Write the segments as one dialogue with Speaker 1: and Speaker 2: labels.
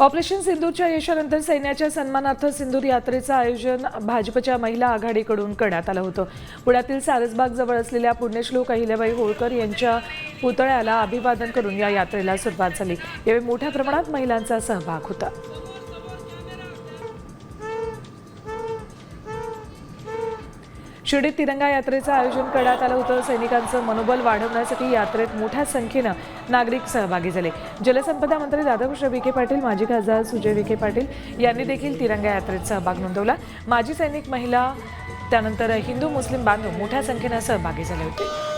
Speaker 1: Operation सिंधूच्या यशानंतर सैन्याच्या सन्मानार्थ सिंधूर यात्रेचं आयोजन भाजपच्या महिला आघाडीकडून करण्यात आलं होतं. पुण्यातील सारसबाग जवळ असलेल्या पुण्यश्लोक अहिल्याबाई होळकर यांच्या पुतळ्याला अभिवादन करून या यात्रेला सुरुवात झाली. यावेळी मोठ्या प्रमाणात महिलांचा सहभाग होता. शिर्डीत तिरंगा यात्रेचं आयोजन करण्यात आलं होतं. सैनिकांचं मनोबल वाढवण्यासाठी यात्रेत मोठ्या संख्येनं नागरिक सहभागी झाले. जलसंपदा मंत्री राधाकृष्ण विखे पाटील माजी खासदार सुजय विखे पाटील यांनी देखील तिरंगा यात्रेत सहभाग नोंदवला. माजी सैनिक महिला त्यानंतर हिंदू मुस्लिम बांधव मोठ्या संख्येनं सहभागी झाले होते.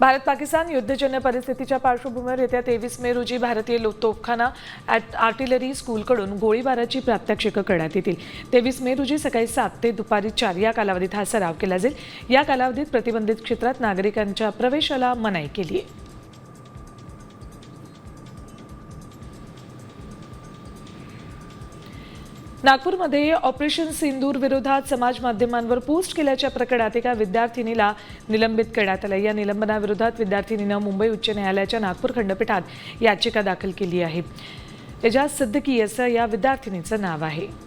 Speaker 1: भारत पाकिस्तान युद्धजन्य परिस्थितीच्या पार्श्वभूमीवर येत्या तेवीस मे रोजी भारतीय तोफखाना ॲट आर्टिलरी स्कूलकडून गोळीबाराची प्रात्यक्षिकं करण्यात येतील. तेवीस मे रोजी सकाळी सात ते दुपारी चार या कालावधीत हा सराव केला जाईल. या कालावधीत प्रतिबंधित क्षेत्रात नागरिकांच्या प्रवेशाला मनाई केली आहे. नागपूरमध्ये ऑपरेशन सिंदूर विरोधात समाज माध्यमांवर पोस्ट केल्याच्या प्रकरणात एका विद्यार्थिनीला निलंबित करण्यात आलं. या निलंबनाविरोधात विद्यार्थिनीनं मुंबई उच्च न्यायालयाच्या नागपूर खंडपीठात याचिका दाखल केली आहे. एजाज सिद्दकी असं या विद्यार्थिनीचं नाव आहे.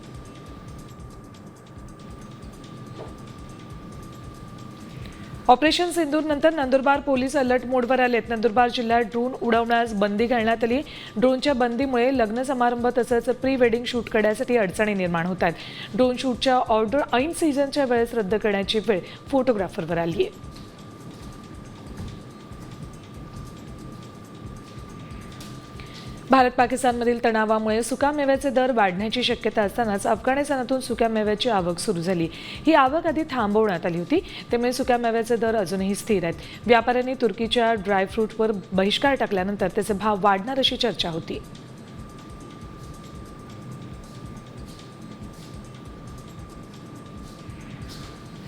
Speaker 1: ऑपरेशन सिंदूर नंतर नंदुरबार पोलीस अलर्ट मोडवर आलेत. नंदुरबार जिल्ह्यात ड्रोन उडवण्यास बंदी घालण्यात आली. ड्रोनच्या बंदीमुळे लग्न समारंभ तसंच प्री वेडिंग शूट करण्यासाठी अडचणी निर्माण होत आहेत. ड्रोन शूटच्या ऑर्डर ऐन सीझनच्या वेळेस रद्द करण्याची वेळ फोटोग्राफरवर आली आहे भारत पाकिस्तानमधील तणावामुळे सुकामेव्याचे दर वाढण्याची शक्यता असतानाच अफगाणिस्तानातून सुक्यामेव्याची आवक सुरू झाली. ही आवक आधी थांबवण्यात आली होती त्यामुळे सुक्यामेव्याचे दर अजूनही स्थिर आहेत. व्यापाऱ्यांनी तुर्कीच्या ड्रायफ्रूटवर बहिष्कार टाकल्यानंतर त्याचे भाव वाढणार अशी चर्चा होती.